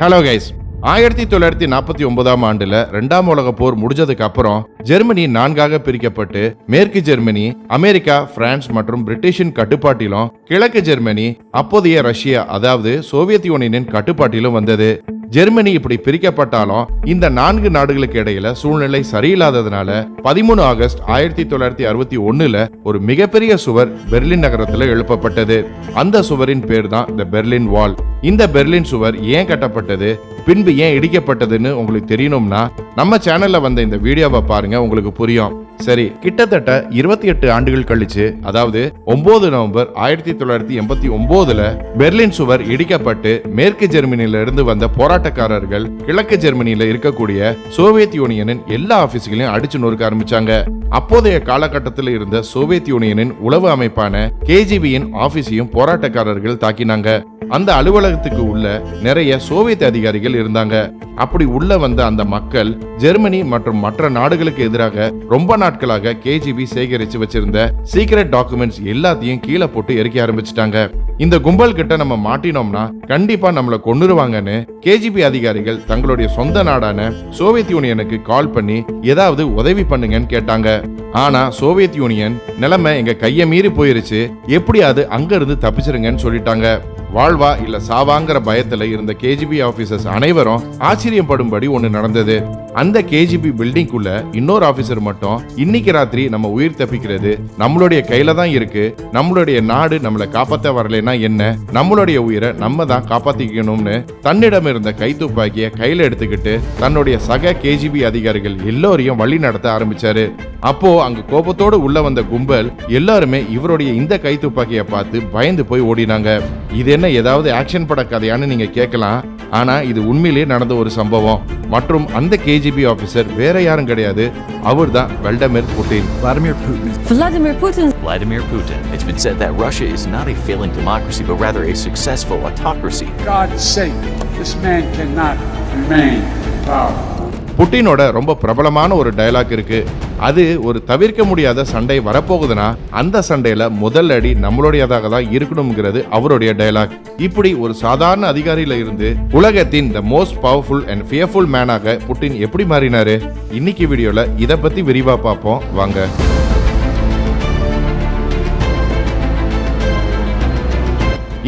Hello guys ஆயிரத்தி தொள்ளாயிரத்தி நாற்பத்தி ஒன்பதாம் ஆண்டுல ரெண்டாம் உலக போர் முடிஞ்சதுக்கு அப்புறம் ஜெர்மனி நான்காக பிரிக்கப்பட்டு மேற்கு ஜெர்மனி அமெரிக்கா பிரான்ஸ் மற்றும் பிரிட்டிஷின் கட்டுப்பாட்டிலும் கிழக்கு ஜெர்மனி அப்போதைய ரஷ்யா அதாவது சோவியத் யூனியனின் கட்டுப்பாட்டிலும் வந்தது. ஜெர்மனி இப்படி பிரிக்கப்பட்டாலும் இந்த நான்கு நாடுகளுக்கு இடையில சூழ்நிலை சரியில்லாததுனால பதிமூணு ஆகஸ்ட் ஆயிரத்தி தொள்ளாயிரத்தி அறுபத்தி ஒண்ணுல ஒரு மிகப்பெரிய சுவர் பெர்லின் நகரத்துல எழுப்பப்பட்டது. அந்த சுவரின் பேர் தான் த பெர்லின் வால். இந்த பெர்லின் சுவர் ஏன் கட்டப்பட்டது? பின்பு ஏன் இடிக்கப்பட்டதுன்னு உங்களுக்கு தெரியணும்னா நம்ம சேனல்ல வந்த இந்த வீடியோவை பாருங்க உங்களுக்கு புரியும். சரி. கிட்டத்தட்ட இருபத்தி எட்டு ஆண்டுகள் கழிச்சு அதாவது ஒன்பது நவம்பர் ஆயிரத்தி தொள்ளாயிரத்தி எண்பத்தி ஒன்பதுல பெர்லின் சுவர் இடிக்கப்பட்டு மேற்கு ஜெர்மனியில இருந்து வந்த போராட்டக்காரர்கள் கிழக்கு ஜெர்மனியில இருக்கக்கூடிய சோவியத் யூனியனின் எல்லா ஆபீஸ்களையும் அடிச்சு நொறுக்க ஆரம்பிச்சாங்க. அப்போதைய காலகட்டத்தில் இருந்த சோவியத் யூனியனின் உளவு அமைப்பான கேஜிபியின் ஆபீஸையும் போராட்டக்காரர்கள் தாக்கினாங்க. அந்த அலுவலகத்துக்கு உள்ள நிறைய சோவியத் அதிகாரிகள் இருந்தாங்க. அப்படி உள்ள வந்த அந்த மக்கள் ஜெர்மனி மற்றும் மற்ற நாடுகளுக்கு எதிராக ரொம்ப நாட்களாக கேஜிபி சேகரிச்சு வச்சிருந்த சீக்ரெட் டாக்குமெண்ட்ஸ் எல்லாத்தையும் கீழே போட்டு எரிக்க ஆரம்பிச்சிட்டாங்க. இந்த கும்பல் கிட்ட நம்ம மாட்டினோம்னா கண்டிப்பா நம்மளை கொண்டுருவாங்கன்னு கேஜிபி அதிகாரிகள் தங்களுடைய சொந்த நாடான சோவியத் யூனியனுக்கு கால் பண்ணி ஏதாவது உதவி பண்ணுங்கன்னு கேட்டாங்க. ஆனா சோவியத் யூனியன் நிலைமை எங்க கைய மீறி போயிருச்சு. எப்படி அது அங்க இருந்து தப்பிச்சிருங்கன்னு சொல்லிட்டாங்க. வாழ்வா இல்ல சாவாங்கிற பயத்துல இருந்த கேஜிபி ஆபீசர்ஸ் அனைவரும் ஆச்சரியப்படும்படி ஒன்று நடந்தது. அந்த கேஜிபி பில்டிங்குள்ள இன்னொரு ஆபீசர் மட்டும் இன்னைக்கு ராத்திரி நம்ம உயிர் தப்பிக்கிறது. நம்மளுடைய கையில தான் இருக்கு. நம்மளுடைய நாடு நம்மளை காப்பாத்த வரலைன்னா என்ன? நம்மளுடைய உயிரை நம்ம தான் காப்பாத்திக்கணும்னு தன்னிடம் இருந்த கை துப்பாக்கிய கையில எடுத்துக்கிட்டு தன்னுடைய சக கேஜிபி அதிகாரிகள் எல்லோரையும் வழி நடத்த ஆரம்பிச்சாரு. அப்போ அங்க கோபத்தோடு உள்ள வந்த கும்பல் எல்லாருமே இவருடைய இந்த கை துப்பாக்கியை பார்த்து பயந்து போய் ஓடினாங்க. இது என்ன ஏதாவது ஆக்ஷன் பட கதையான்னு நீங்க கேட்கலாம்? ஆனா இது உண்மையிலேயே நடந்த ஒரு சம்பவம் மற்றும் அந்த கேஜிபி ஆபீசர் வேற யாரும் கிடையாது அவர் தான் Vladimir Putin Vladimir Putin is Vladimir Putin. Vladimir Putin. It's been said that Russia is not a failing democracy, but rather a successful autocracy. God's sake, this man cannot remain in power. புட்டினோட ரொம்ப பிரபலமான ஒரு dialogue இருக்கு அது ஒரு தவிர்க்க முடியாத சண்டை வரப்போகுதுன்னா அந்த சண்டையில முதல் அடி நம்மளுடையதாக தான் இருக்கணுங்கிறது அவருடைய டயலாக் இப்படி ஒரு சாதாரண அதிகாரியில இருந்து உலகத்தின் the most powerful and fearful மேனாக Putin எப்படி மாறினாரு? இன்னைக்கு வீடியோல இதை பத்தி விரிவா பார்ப்போம். வாங்க.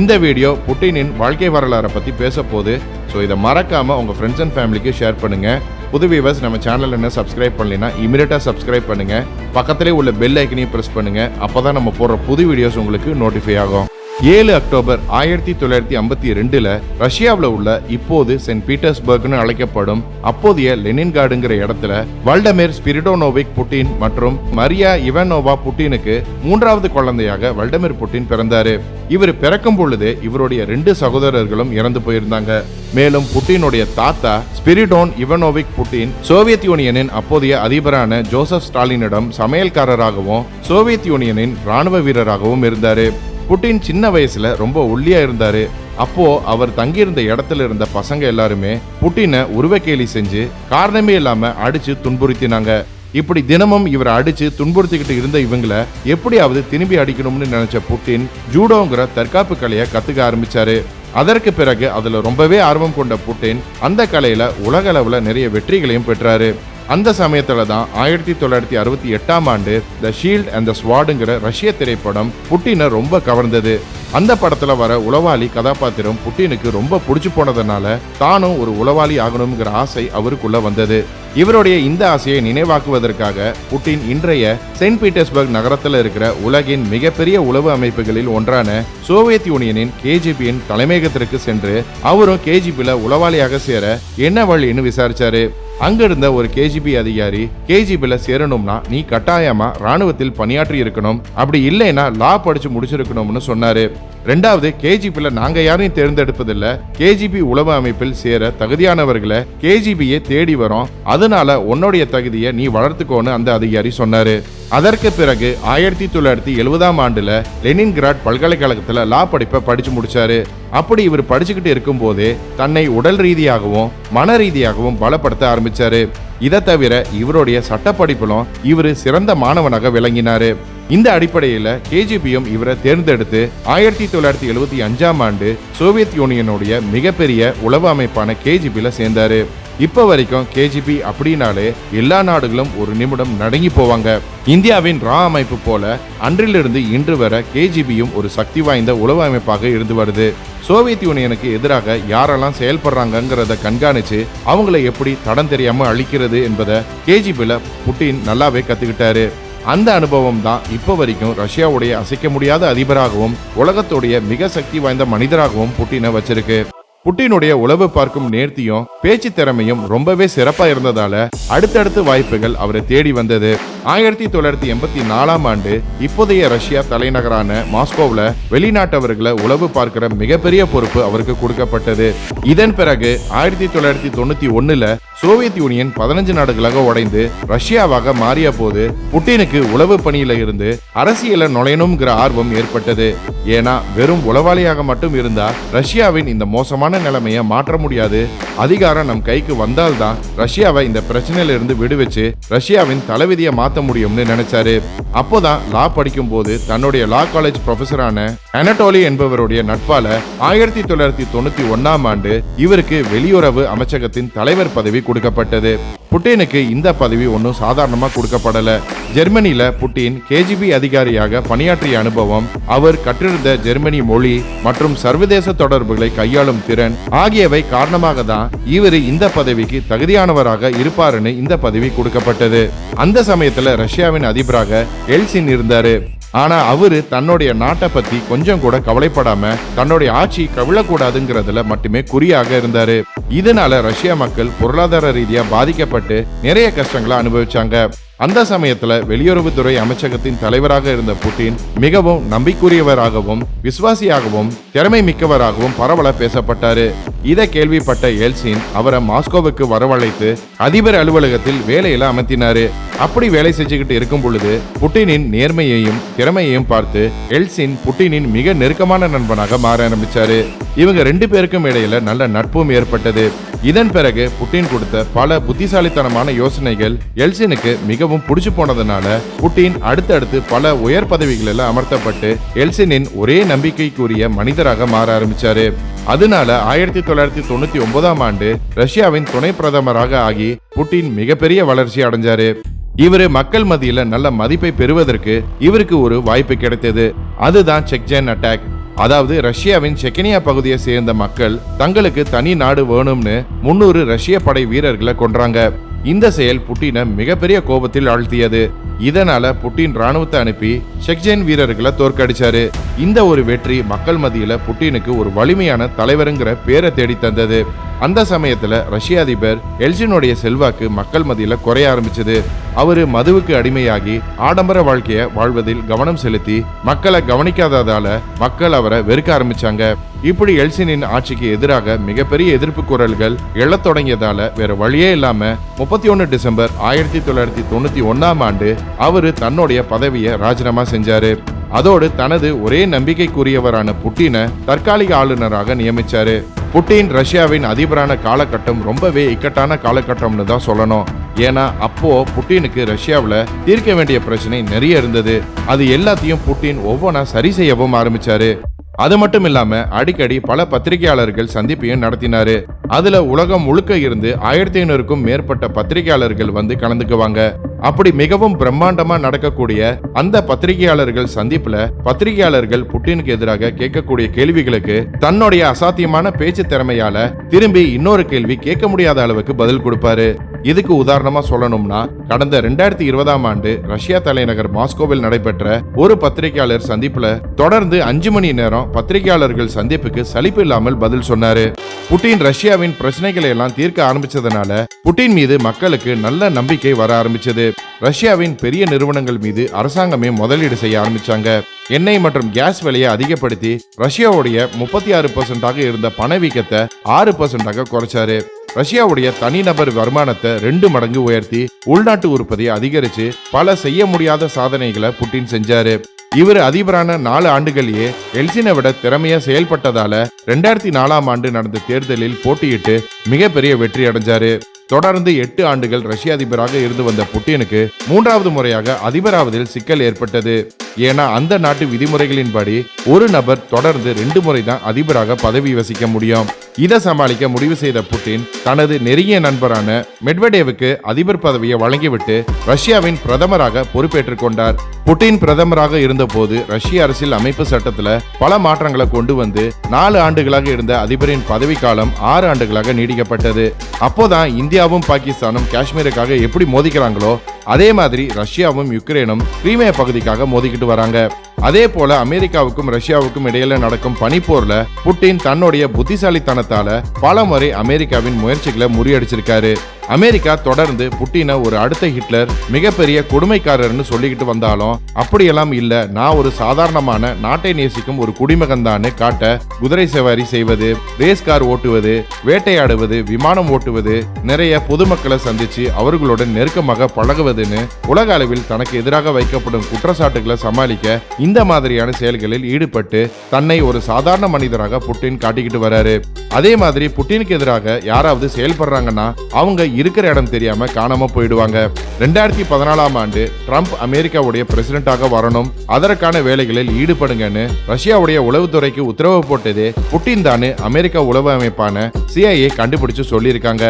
இந்த வீடியோ புட்டினின் வாழ்க்கை வரலாறை பத்தி பேச போகுது ஸோ இதை மறக்காம உங்க ஃப்ரெண்ட்ஸ் அண்ட் ஃபேமிலிக்கு ஷேர் பண்ணுங்க. புது வியூவர்ஸ் நம்ம சேனல் என்ன சப்ஸ்கிரைப் பண்ணலைன்னா இமீடியட்டாக சப்ஸ்கிரைப் பண்ணுங்கள் பக்கத்திலே உள்ள பெல் ஐக்கனையும் பண்ணுங்கள் அப்போ தான் நம்ம போடுற புது வீடியோஸ் உங்களுக்கு நோட்டிஃபை ஆகும். ஏழு அக்டோபர் ஆயிரத்தி தொள்ளாயிரத்தி ஐம்பத்தி ரெண்டுல ரஷ்யாவில் உள்ள இப்போது சென்ட் பீட்டர்ஸ்பர்க்னு அழைக்கப்படும் அப்போதைய லெனின்கார்டுங்கிற இடத்துல வல்டமேர் ஸ்பிரிடோனோவிக் புட்டின் மற்றும் மரியா இவனோவா புட்டினுக்கு மூன்றாவது குழந்தையாக வல்டமிர் புட்டின் பிறந்தாரு. இவர் பிறக்கும் பொழுது இவருடைய ரெண்டு சகோதரர்களும் இறந்து போயிருந்தாங்க. மேலும் புட்டினுடைய தாத்தா ஸ்பிரிடோன் இவனோவிக் புட்டின் சோவியத் யூனியனின் அப்போதைய அதிபரான ஜோசப் ஸ்டாலினிடம் சமையல்காரராகவும் சோவியத் யூனியனின் ராணுவ வீரராகவும் இருந்தாரு. புட்டின் சின்ன வயசுல ரொம்ப ஒல்லியா இருந்தாரு. அப்போ அவர் தங்கியிருந்த இடத்துல இருந்த பசங்க எல்லாருமே புட்டினை உருவக்கேலி செஞ்சு காரணமே இல்லாம அடிச்சு துன்புறுத்தினாங்க. இப்படி தினமும் இவரை அடிச்சு துன்புறுத்திக்கிட்டு இருந்த இவங்கள எப்படியாவது திரும்பி அடிக்கணும்னு நினைச்ச புட்டின் ஜூடோங்கிற தற்காப்பு கலையை கத்துக்க ஆரம்பிச்சாரு. அதற்கு பிறகு அதுல ரொம்பவே ஆர்வம் கொண்ட புட்டின் அந்த கலையில உலக அளவுல நிறைய வெற்றிகளையும் பெற்றாரு. அந்த சமயத்தில் தான் ஆயிரத்தி தொள்ளாயிரத்தி அறுபத்தி எட்டாம் ஆண்டு த ஷீல்ட் அண்ட் த ஸ்வாடுங்கிற ரஷ்ய திரைப்படம் புட்டினை ரொம்ப கவர்ந்தது. அந்த படத்தில் வர உளவாளி கதாபாத்திரம் புட்டினுக்கு ரொம்ப பிடிச்சி போனதுனால தானும் ஒரு உளவாளி ஆகணுங்கிற ஆசை அவருக்குள்ள வந்தது. இவருடைய இந்த ஆசையை நினைவாக்குவதற்காக புட்டின் இன்றைய செயின்ட் பீட்டர்ஸ்பர்க் நகரத்தில் இருக்கிற உலகின் மிகப்பெரிய உளவு அமைப்புகளில் ஒன்றான சோவியத் யூனியனின் கேஜிபியின் தலைமையகத்திற்கு சென்று அவரும் கேஜிபியில் உளவாளியாக சேர என்ன வழின்னு விசாரிச்சாரு. அங்க இருந்த ஒரு கேஜிபி அதிகாரி கேஜிபில சேரணும்னா நீ கட்டாயமா ராணுவத்தில் பணியாற்றி இருக்கணும் அப்படி இல்லைன்னா லா படிச்சு முடிச்சிருக்கணும்னு சொன்னாரு. ரெண்டாவது கேஜிபியில் நாங்க யாரையும் தேர்ந்தெடுப்பதில்லை. கேஜிபி உளவு அமைப்பில் சேர தகுதியானவர்களை கேஜிபியை தேடி வரோம். அதனால உன்னுடைய தகுதியை நீ வளர்த்துக்கோன்னு அந்த அதிகாரி சொன்னாரு. அதற்கு பிறகு ஆயிரத்தி தொள்ளாயிரத்தி எழுபதாம் ஆண்டுல லெனின்கிராட் பல்கலைக்கழகத்துல லா படிப்பை படிச்சு முடிச்சாரு. அப்படி இவர் படிச்சுக்கிட்டு இருக்கும்போதே தன்னை உடல் ரீதியாகவும் மன ரீதியாகவும் பலப்படுத்த ஆரம்பிச்சாரு. இதை தவிர இவருடைய சட்டப்படிப்பிலும் இவர் சிறந்த மாணவனாக விளங்கினாரு. இந்த அடிப்படையில் கேஜிபியும் இவரை தேர்ந்தெடுத்து ஆயிரத்தி தொள்ளாயிரத்தி எழுபத்தி அஞ்சாம் ஆண்டு சோவியத் யூனியனுடைய மிகப்பெரிய உளவு அமைப்பான கேஜிபில சேர்ந்தாரு. இப்ப வரைக்கும் கேஜிபி அப்படின்னாலே எல்லா நாடுகளும் ஒரு நிமிடம் நடுங்கி போவாங்க. இந்தியாவின் ரா அமைப்பு போல அன்றிலிருந்து இன்று வரை கேஜிபியும் ஒரு சக்தி வாய்ந்த உளவு அமைப்பாக இருந்து வருது. சோவியத் யூனியனுக்கு எதிராக யாரெல்லாம் செயல்படுறாங்கங்கிறத கண்காணிச்சு அவங்கள எப்படி தடம் தெரியாம அழிக்கிறது என்பதை கேஜிபியில புட்டின் நல்லாவே கத்துக்கிட்டாரு. அந்த அனுபவம் தான் இப்போ வரைக்கும் ரஷ்யாவுடைய அசைக்க முடியாத அதிபராகவும் உலகத்துடைய மிக சக்தி வாய்ந்த மனிதராகவும் புட்டினை வச்சிருக்கு. புட்டினுடைய உளவு பார்க்கும் நேர்த்தியும் பேச்சு திறமையும் ரொம்பவே சிறப்பா இருந்ததால அடுத்தடுத்து வாய்ப்புகள் அவரை தேடி வந்தது. ஆயிரத்தி தொள்ளாயிரத்தி எண்பத்தி நாலாம் ஆண்டு இப்போதைய ரஷ்யா தலைநகரான மாஸ்கோவில் வெளிநாட்டவர்களை உளவு பார்க்கிற மிகப்பெரிய பொறுப்பு அவருக்கு கொடுக்கப்பட்டது. இதன் பிறகு ஆயிரத்தி தொள்ளாயிரத்தி தொண்ணூத்தி ஒண்ணுல சோவியத் யூனியன் பதினஞ்சு நாடுகளாக உடைந்து ரஷ்யாவாக மாறிய போது புட்டினுக்கு உளவு பணியில இருந்து அரசியல நுழையணுங்கிற ஆர்வம் ஏற்பட்டது. ஏன்னா வெறும் உளவாளியாக மட்டும் இருந்தா ரஷ்யாவின் இந்த மோசமான நிலைமையை மாற்ற முடியாது. அதிகாரம் நம் கைக்கு வந்தால்தான் ரஷ்யாவை இந்த பிரச்சனையில இருந்து விடுவிச்சு ரஷ்யாவின் தலைவிதியை மாத்த முடியும்னு நினைச்சாரு. அப்போதான் லா படிக்கும் போது தன்னுடைய லா காலேஜ் ப்ரொஃபஸரான அனட்டோலி என்பவருடைய நட்பால ஆயிரத்தி தொள்ளாயிரத்தி தொண்ணூத்தி ஒன்னாம் ஆண்டு இவருக்கு வெளியுறவு அமைச்சகத்தின் தலைவர் பதவி கொடுக்கப்பட்டது. புட்டினுக்கு இந்த பதவி ஒன்றும் சாதாரணமாக கொடுக்கப்படல. ஜெர்மனியில் புட்டின் கேஜிபி அதிகாரியாக பணியாற்றிய அனுபவம் அவர் கற்றிருந்த ஜெர்மனி மொழி மற்றும் சர்வதேச தொடர்புகளை கையாளும் திறன் ஆகியவை காரணமாக தான் இவர் இந்த பதவிக்கு தகுதியானவராக இருப்பாருன்னு இந்த பதவி கொடுக்கப்பட்டது. அந்த சமயத்தில் ரஷ்யாவின் அதிபராக எல்சின் இருந்தாரு. ஆனா அவரு தன்னுடைய நாட்டை பத்தி கொஞ்சம் கூட கவலைப்படாம தன்னுடைய ஆட்சி கவிழக்கூடாதுங்கிறதுல மட்டுமே குறியாக இருந்தாரு. இதனால ரஷ்ய மக்கள் பொருளாதார ரீதியா பாதிக்கப்பட்டு நிறைய கஷ்டங்களை அனுபவிச்சாங்க. அந்த சமயத்துல வெளியுறவுத்துறை அமைச்சகத்தின் தலைவராக இருந்த புட்டின் மிகவும் நம்பிக்குரியவராகவும் விசுவாசியாகவும் திறமை மிக்கவராகவும் பரவல பேசப்பட்டாரு. இதை கேள்விப்பட்ட எல்சின் அவரை மாஸ்கோவுக்கு வரவழைத்து அதிபர் அலுவலகத்தில் வேலையில அமர்த்தினாரு. அப்படி வேலை செஞ்சுக்கிட்டு இருக்கும் பொழுது புட்டினின் நேர்மையையும் திறமையையும் பார்த்து எல்சின் புட்டினின் மிக நெருக்கமான நண்பனாக மாற ஆரம்பிச்சாரு. இவங்க ரெண்டு பேருக்கும் இடையில நல்ல நட்பும் ஏற்பட்டது. இதன் பிறகு புட்டின் கொடுத்த பல புத்திசாலித்தனமான யோசனைகள் எல்சினுக்கு மிகவும் பிடிச்சு போனதுனால புட்டின் அடுத்தடுத்து பல உயர் பதவிகளில் அமர்த்தப்பட்டு எல்சினின் ஒரே நம்பிக்கைக்குரிய மனிதராக மாற ஆரம்பிச்சாரு. அதனால ஆயிரத்தி தொள்ளாயிரத்தி தொண்ணூத்தி ஒன்பதாம் ஆண்டு ரஷ்யாவின் துணை பிரதமராக ஆகி புட்டின் மிகப்பெரிய வளர்ச்சி அடைஞ்சாரு. இவரு மக்கள் மத்தியில நல்ல மதிப்பை பெறுவதற்கு இவருக்கு ஒரு வாய்ப்பு கிடைத்தது. அதுதான் செக்ஜென் அட்டாக். அதாவது ரஷ்யாவின் செக்கனியா பகுதியை சேர்ந்த மக்கள் தங்களுக்கு தனி நாடு வேணும்னு முன்னூறு ரஷ்ய படை வீரர்களை கொன்றாங்க. இந்த செயல் புட்டினை மிகப்பெரிய கோபத்தில் ஆழ்த்தியது. இதனால புட்டின் ராணுவத்தை அனுப்பி செக்ஜென் வீரர்களை தோற்கடிச்சாரு. இந்த ஒரு வெற்றி மக்கள் மத்தியில புட்டினுக்கு ஒரு வலிமையான தலைவருங்கிற பேரை தேடி தந்தது. அந்த சமயத்துல ரஷ்ய அதிபர் எல்ஜினுடைய செல்வாக்கு மக்கள் மத்தியில குறைய ஆரம்பிச்சது. அவரு மதுவுக்கு அடிமையாகி ஆடம்பர வாழ்க்கைய வாழ்வதில் கவனம் செலுத்தி மக்களை கவனிக்காததால மக்கள் அவரை வெறுக்க ஆரம்பிச்சாங்க. இப்படி எல்சினின் ஆட்சிக்கு எதிராக மிகப்பெரிய எதிர்ப்பு குரல்கள் எழத் தொடங்கியதால வேற வழியே இல்லாம முப்பத்தி ஒன்னு டிசம்பர் ஆயிரத்தி தொள்ளாயிரத்தி தொண்ணூத்தி ஒன்னாம் ஆண்டு அவரு தன்னுடைய பதவியை ராஜினாமா செஞ்சாரு. அதோடு தனது ஒரே நம்பிக்கைக்குரியவரான புட்டினை தற்காலிக ஆளுநராக நியமிச்சாரு. புட்டின் ரஷ்யாவின் அதிபரான காலகட்டம் ரொம்பவே இக்கட்டான காலகட்டம்னு தான் சொல்லணும். ஏன்னா அப்போ புட்டினுக்கு ரஷ்யாவில் தீர்க்க வேண்டிய பிரச்சனை நிறைய இருந்தது. அது எல்லாத்தையும் புட்டின் ஒவ்வொன்றா சரி செய்யவும் ஆரம்பிச்சாரு. அது மட்டும் இல்லாம அடிக்கடி பல பத்திரிகையாளர்கள் சந்திப்பையும் நடத்தினாரு. அதுல உலகம் முழுக்க இருந்து ஆயிரத்தி ஐநூறுக்கும் மேற்பட்ட பத்திரிகையாளர்கள் வந்து கலந்துக்குவாங்க. அப்படி மிகவும் பிரம்மாண்டமா நடக்கக்கூடிய அந்த பத்திரிகையாளர்கள் சந்திப்புல பத்திரிகையாளர்கள் புட்டினுக்கு எதிராக கேட்கக்கூடிய கேள்விகளுக்கு தன்னுடைய அசாத்தியமான பேச்சு திறமையால திரும்பி இன்னொரு கேள்வி கேட்க முடியாத அளவுக்கு பதில் கொடுப்பாரு. இதுக்கு உதாரணமா சொல்லணும்னா கடந்த ரெண்டாயிரத்தி இருபதாம் ஆண்டு ரஷ்யா தலைநகர் மாஸ்கோவில் நடைபெற்ற ஒரு பத்திரிகையாளர் சந்திப்புல தொடர்ந்து அஞ்சு மணி நேரம் பத்திரிகையாளர்கள் சந்திப்புக்கு சலிப்பு இல்லாமல் பதில் சொன்னாரு. புட்டின் ரஷ்யாவின் பிரச்சனைகளை எல்லாம் தீர்க்க ஆரம்பிச்சதுனால புட்டின் மீது மக்களுக்கு நல்ல நம்பிக்கை வர ஆரம்பிச்சது. ரஷ்யாவின் பெரிய நிறுவனங்கள் மீது அரசாங்கமே முதலீடு செய்ய ஆரம்பிச்சாங்க. எண்ணெய் மற்றும் கேஸ் விலையை அதிகப்படுத்தி ரஷ்யாவுடைய முப்பத்தி ஆறு பர்சன்டாக இருந்த பணவீக்கத்தை ஆறு பர்சன்டாக குறைச்சாரு. ரஷ்யாவுடைய தனிநபர் வருமானத்தை ரெண்டு மடங்கு உயர்த்தி உள்நாட்டு உற்பத்தியை அதிகரிச்சு பல செய்ய முடியாத சாதனைகளை புட்டின் செஞ்சாரு. இவர் அதிபரான நாலு ஆண்டுகளையே எல்சினை விட திறமையா செயல்பட்டதால ரெண்டாயிரத்தி நாலாம் ஆண்டு நடந்த தேர்தலில் போட்டியிட்டு மிகப்பெரிய வெற்றி அடைஞ்சாரு. தொடர்ந்து எட்டு ஆண்டுகள் ரஷ்ய அதிபராக இருந்து வந்த புட்டினுக்கு மூன்றாவது முறையாக அதிபராவதில் சிக்கல் ஏற்பட்டது. ஏன்னா அந்த நாட்டு விதிமுறைகளின்படி ஒரு நபர் தொடர்ந்து ரெண்டு முறை தான் அதிபராக பதவி வசிக்க முடியும். இதை சமாளிக்க முடிவு செய்த புட்டின் தனது நெருங்கிய நண்பரான மெட்வடேவுக்கு அதிபர் பதவியை வழங்கிவிட்டு ரஷ்யாவின் பிரதமராக பொறுப்பேற்றுக் கொண்டார். புட்டின் பிரதமராக இருந்தபோது ரஷ்ய அரசியல் அமைப்பு சட்டத்துல பல மாற்றங்களை கொண்டு வந்து நாலு ஆண்டுகளாக இருந்த அதிபரின் பதவிக்காலம் ஆறு ஆண்டுகளாக நீடிக்கப்பட்டது. அப்போதான் இந்தியாவும் பாகிஸ்தானும் காஷ்மீருக்காக எப்படி மோதிக்கிறாங்களோ அதே மாதிரி ரஷ்யாவும் யுக்ரைனும் கிரீமிய பகுதிக்காக மோதிக்கிட்டு வராங்க. அதே போல அமெரிக்காவுக்கும் ரஷ்யாவுக்கும் இடையில நடக்கும் பனிப்போர்ல புட்டின் தன்னுடைய புத்திசாலித்தனத்தால பல முறை அமெரிக்காவின் முயற்சிகளை முறியடிச்சிருக்காரு. அமெரிக்கா தொடர்ந்து புட்டினை ஒரு அடுத்த ஹிட்லர் மிகப்பெரிய கொடுமைக்காரர்னு சொல்லிக்கிட்டு வந்தாலும் அப்படியெல்லாம் இல்ல. நான் ஒரு சாதாரணமான நாட்டை நேசிக்கும் ஒரு குடிமகன் காட்ட குதிரை சவாரி செய்வது ரேஸ் கார் ஓட்டுவது வேட்டையாடுவது விமானம் ஓட்டுவது நிறைய பொதுமக்களை சந்திச்சு அவர்களுடன் நெருக்கமாக பழகுவதுன்னு உலக அளவில் தனக்கு எதிராக வைக்கப்படும் குற்றச்சாட்டுகளை சமாளிக்க இந்த மாதிரியான செயல்களில் ஈடுபட்டு தன்னை ஒரு சாதாரண மனிதராக புட்டின் காட்டிக்கிட்டு வராரு. அதே மாதிரி புட்டினுக்கு எதிராக யாராவது செயல்படுறாங்கன்னா அவங்க இருக்கிற இடம் தெரியாம காணாம போயிடுவாங்க. ரெண்டாயிரத்தி பதினாலாம் ஆண்டு ட்ரம்ப் அமெரிக்காவுடைய பிரசிடென்டாக வரணும். அதற்கான வேலைகளில் ஈடுபடுங்கன்னு ரஷ்யாவுடைய உளவுத்துறைக்கு உத்தரவு போட்டதே புட்டின் தானு அமெரிக்க உளவு அமைப்பான சிஐஏ கண்டுபிடிச்சு சொல்லியிருக்காங்க.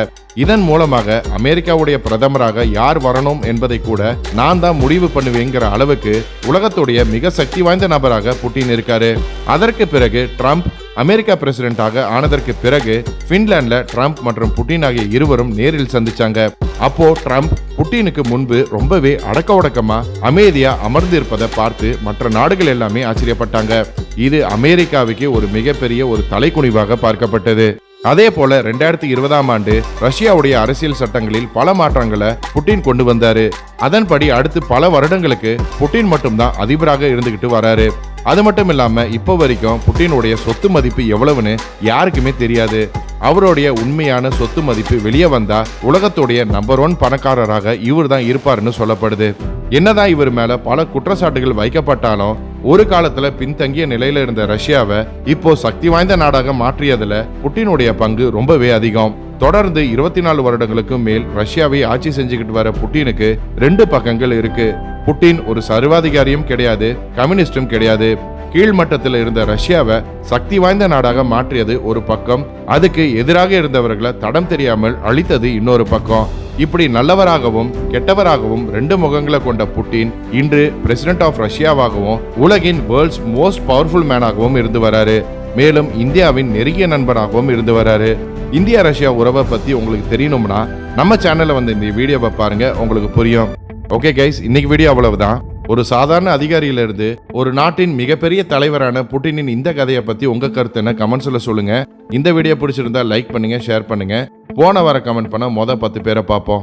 இதன் மூலமாக அமெரிக்காவுடைய பிரதமராக யார் வரணும் என்பதை கூட நான் தான் முடிவு பண்ணுவேங்கிற அளவுக்கு உலகத்துடைய மிக சக்தி வாய்ந்த நபராக புட்டின் இருக்காரு. அதற்கு பிறகு ட்ரம்ப் அமெரிக்கா பிரசிடென்டாக ஆனதற்கு பிறகு பின்லாண்ட்ல ட்ரம்ப் மற்றும் புட்டின் ஆகிய இருவரும் நேரில் சந்திச்சாங்க. அப்போ ட்ரம்ப் புட்டினுக்கு முன்பு ரொம்பவே அடக்க ஒடக்கமா அமைதியா அமர்ந்திருப்பதை பார்த்து மற்ற நாடுகள் எல்லாமே ஆச்சரியப்பட்டாங்க. இது அமெரிக்காவுக்கு ஒரு மிகப்பெரிய ஒரு தலைக்குனிவாக பார்க்கப்பட்டது. அதே போல ரெண்டாயிரத்தி இருபதாம் ஆண்டு ரஷ்யாவுடைய அரசியல் சட்டங்களில் பல மாற்றங்களை புட்டின் கொண்டு வந்தாரு. அதன்படி அடுத்து பல வருடங்களுக்கு புட்டின் மட்டும்தான் அதிபராக இருந்துகிட்டு வராரு. அது மட்டும் இல்லாம இப்போ வரைக்கும் புட்டினுடைய சொத்து மதிப்பு எவ்வளவுன்னு யாருக்குமே தெரியாது. அவருடைய உண்மையான சொத்து மதிப்பு வெளியே வந்தா உலகத்துடைய நம்பர் ஒன் பணக்காரராக இவர் தான் இருப்பாருன்னு சொல்லப்படுது. என்னதான் இவர் மேல பல குற்றச்சாட்டுகள் வைக்கப்பட்டாலும் ஒரு காலத்துல பின்தங்கிய நிலையில இருந்த ரஷ்யாவை இப்போ சக்தி வாய்ந்த நாடாக மாற்றியதுல புட்டினுடைய பங்கு ரொம்பவே அதிகம். தொடர்ந்து இருபத்தி நாலு வருடங்களுக்கு மேல் ரஷ்யாவை ஆட்சி செஞ்சுக்கிட்டு வர புட்டினுக்கு ரெண்டு பக்கங்கள் இருக்கு. புட்டின் ஒரு சர்வாதிகாரியும் கிடையாது கம்யூனிஸ்டும் கிடையாது. கீழ்மட்டத்தில் இருந்த ரஷ்யாவை சக்தி வாய்ந்த நாடாக மாற்றியது ஒரு பக்கம். அதுக்கு எதிராக இருந்தவர்களை தடம் தெரியாமல் அழித்தது இன்னொரு பக்கம். இப்படி நல்லவராகவும் கெட்டவராகவும் ரெண்டு முகங்களை கொண்ட புட்டின் இன்று பிரசிடென்ட் ஆஃப் ரஷ்யாவாகவும் உலகின் வேர்ல்ட்ஸ் மோஸ்ட் பவர்ஃபுல் மேனாகவும் இருந்து வராரு. மேலும் இந்தியாவின் நெருங்கிய நண்பராகவும் இருந்து வராரு. இந்தியா ரஷ்யா உறவை பத்தி உங்களுக்கு தெரியணும்னா நம்ம சேனல்ல வந்து இந்த வீடியோவை பாருங்க உங்களுக்கு புரியும். ஓகே கைஸ் இன்னைக்கு வீடியோ அவ்வளவுதான். ஒரு சாதாரண அதிகாரியிலிருந்து ஒரு நாட்டின் மிகப்பெரிய தலைவரான புட்டினின் இந்த கதையை பத்தி உங்க கருத்து என்ன? கமெண்ட்ஸ்ல சொல்லுங்க. இந்த வீடியோ பிடிச்சிருந்தா லைக் பண்ணுங்க ஷேர் பண்ணுங்க. போன வார கமெண்ட் பண்ண மொத பத்து பேரை பார்ப்போம்.